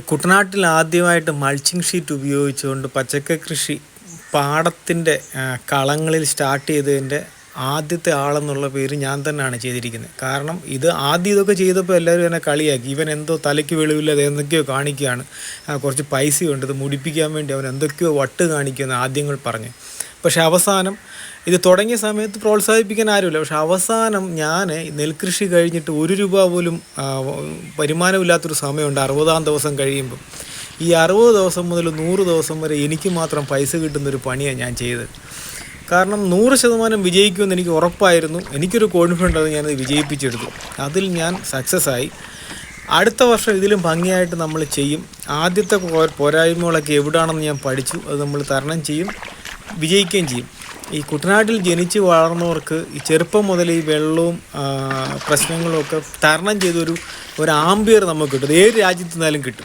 കുട്ടനാട്ടിൽ ആദ്യമായിട്ട് mulching sheet ഉപയോഗിച്ചുകൊണ്ട് പച്ചക്കറി കൃഷി പാടത്തിന്റെ കളങ്ങളിൽ സ്റ്റാർട്ട് ചെയ്തതിന്റെ ആദ്യത്തെ ആളെന്നുള്ള പേര് ഞാൻ തന്നെയാണ് ചെയ്തിരിക്കുന്നത്. കാരണം ഇത് ആദ്യം ഇതൊക്കെ ചെയ്തപ്പോൾ എല്ലാവരും എന്നെ കളിയാക്കി. ഇവൻ എന്തോ തലയ്ക്ക് വെളിവില്ലാതെ എന്തൊക്കെയോ കാണിക്കുകയാണ്. കുറച്ച് പൈസയുണ്ട് ഇത് മുടിപ്പിക്കാൻ വേണ്ടി അവൻ എന്തൊക്കെയോ വട്ട് കാണിക്കുമെന്ന് ആദ്യങ്ങൾ പറഞ്ഞു. പക്ഷെ അവസാനം ഇത് തുടങ്ങിയ സമയത്ത് പ്രോത്സാഹിപ്പിക്കാൻ ആരുമില്ല. പക്ഷെ അവസാനം ഞാൻ നെൽകൃഷി കഴിഞ്ഞിട്ട് ഒരു രൂപ പോലും വരുമാനമില്ലാത്തൊരു സമയമുണ്ട്. അറുപതാം ദിവസം കഴിയുമ്പം. ഈ അറുപത് ദിവസം മുതൽ നൂറ് ദിവസം വരെ എനിക്ക് മാത്രം പൈസ കിട്ടുന്നൊരു പണിയാണ് ഞാൻ ചെയ്തത്. കാരണം നൂറ് ശതമാനം വിജയിക്കുമെന്ന് എനിക്ക് ഉറപ്പായിരുന്നു. എനിക്കൊരു കോൺഫിഡന്റ് അത് ഞാനത് വിജയിപ്പിച്ചെടുത്തു. അതിൽ ഞാൻ സക്സസ് ആയി. അടുത്ത വർഷം ഇതിലും ഭംഗിയായിട്ട് നമ്മൾ ചെയ്യും. ആദ്യത്തെ പോരായ്മകളൊക്കെ എവിടാണെന്ന് ഞാൻ പഠിച്ചു. അത് നമ്മൾ തരണം ചെയ്യും. വിജയിക്കുകയും ചെയ്യും. ഈ കുട്ടനാട്ടിൽ ജനിച്ച് വളർന്നവർക്ക് ഈ ചെറുപ്പം മുതൽ ഈ വെള്ളവും പ്രശ്നങ്ങളും ഒക്കെ തരണം ചെയ്തൊരു ഒരു ആംബിയർ നമുക്ക് കിട്ടും. ഏത് രാജ്യത്ത് നിന്നാലും കിട്ടും.